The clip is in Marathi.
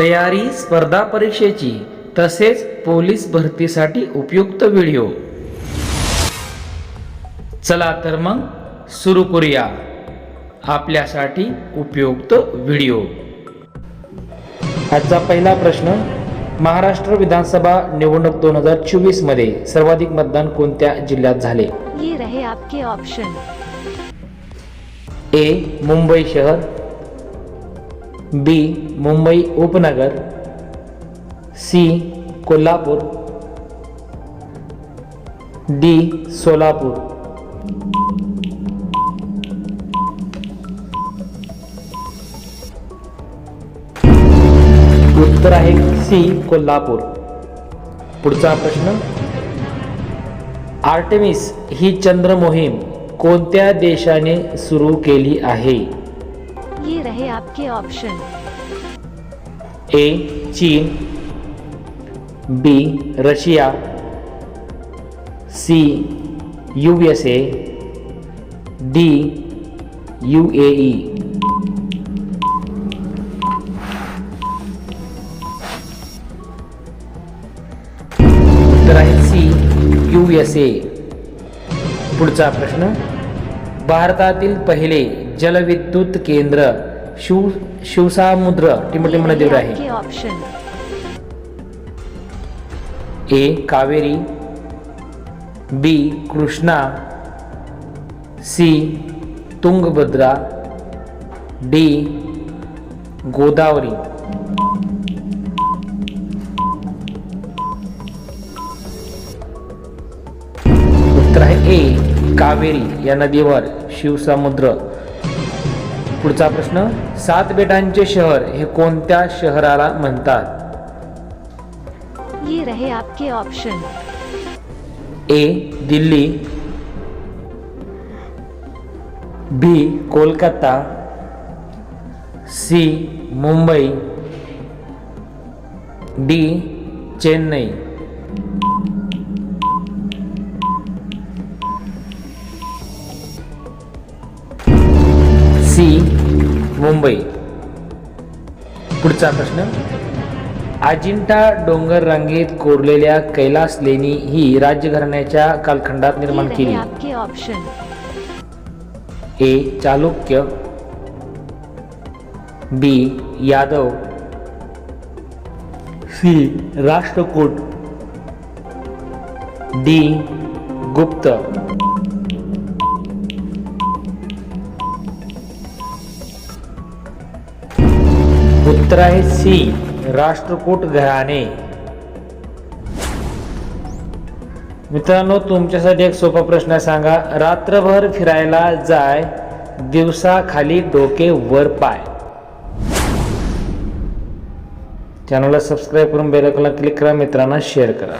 तयारी स्पर्धा परीक्षेची तसेच पोलीस भरतीसाठी उपयुक्त व्हिडिओ. चला तर मग सुरू करूया आपल्यासाठी उपयुक्त व्हिडिओ. आजचा पहिला प्रश्न महाराष्ट्र विधानसभा निवडणूक दोन हजार चोवीसमध्ये सर्वाधिक मतदान कोणत्या जिल्ह्यात झाले? ये रहे आपके ऑप्शन ए मुंबई शहर बी मुंबई उपनगर सी कोल्हापूर डी सोलापूर उत्तर आहे सी कोल्हापूर पुढचा प्रश्न. आर्टेमिस ही चंद्र मोहीम कोणत्या देशाने सुरू केली आहे? ये रहे आपके ऑप्शन ए चीन B Russia C U S A D U A E. उत्तर आहे सी यू एस ए. पुढचा प्रश्न भारतातील पहिले जलविद्युत केंद्र शिव शिवसामुद्र टिंबटिंब नदीवर आहे. Option A Kaveri. B Krishna. C Tungabhadra. D Godavari. उत्तर आहे ए कावेरी. या नदीवर शिवसमुद्र. पुढचा प्रश्न सात बेटांचे शहर हे कोणत्या शहराला म्हणतात? ये रहे आपके option A Delhi. B Kolkata. C Mumbai. D Chennai. C Mumbai. पुढचा प्रश्न. अजिंठा डोंगर रांगेत कोरलेल्या कैलास लेणी ही राजघराण्याच्या कालखंडात निर्माण केली. आपके option A Chalukya. B Yadav. C Rashtrakuta. D Gupta. उत्तर आहे सी राष्ट्रकूट घराणे. मित्रांनो तुमच्यासाठी एक सोपा प्रश्न सांगा. रात्रभर फिरायला जाय दिवसा खाली डोके वर पाय. चॅनलला सबस्क्राईब करून बेलकला क्लिक करा मित्रांना शेअर करा.